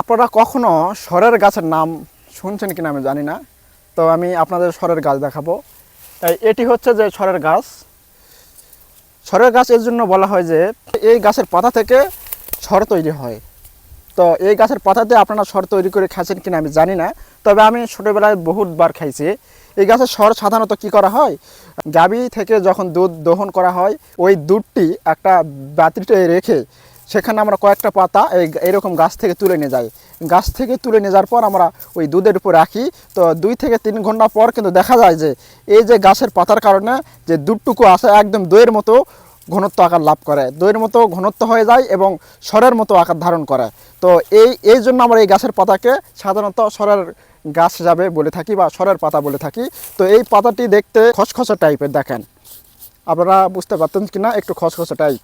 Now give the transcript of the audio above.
আপনারা কখনো সরের গাছের নাম শুনছেন কিনা আমি জানি না, তো আমি আপনাদের সরের গাছ দেখাবো। তাই এটি হচ্ছে যে সরের গাছ। সরের গাছ এর জন্য বলা হয় যে এই গাছের পাতা থেকে সর তৈরি হয়। তো এই গাছের পাতা দিয়ে আপনারা সর তৈরি করে খাচ্ছেন কিনা আমি জানি না, তবে আমি ছোটোবেলায় বহুতবার খাইছি। এই গাছের সর সাধারণত কি করা হয়? গাবি থেকে যখন দুধ দহন করা হয়, ওই দুধটি একটা বাতিতে রেখে সেখানে আমরা কয়েকটা পাতা এই এরকম গাছ থেকে তুলে নিয়ে যাই। গাছ থেকে তুলে নিয়ে যাওয়ার পর আমরা ওই দুধের উপর রাখি। তো দুই থেকে তিন ঘণ্টা পর কিন্তু দেখা যায় যে এই যে গাছের পাতার কারণে যে দুধটুকু আসে একদম দইয়ের মতো ঘনত্ব আকার লাভ করে। দইয়ের মতো ঘনত্ব হয়ে যায় এবং সরের মতো আকার ধারণ করে। তো এই এই জন্য আমরা এই গাছের পাতাকে সাধারণত সরের গাছ হিসাবে বলে থাকি বা সরের পাতা বলে থাকি। তো এই পাতাটি দেখতে খসখসে টাইপের দেখেন। আপনারা বুঝতে পারতেন কি না একটু খসখসা টাইপ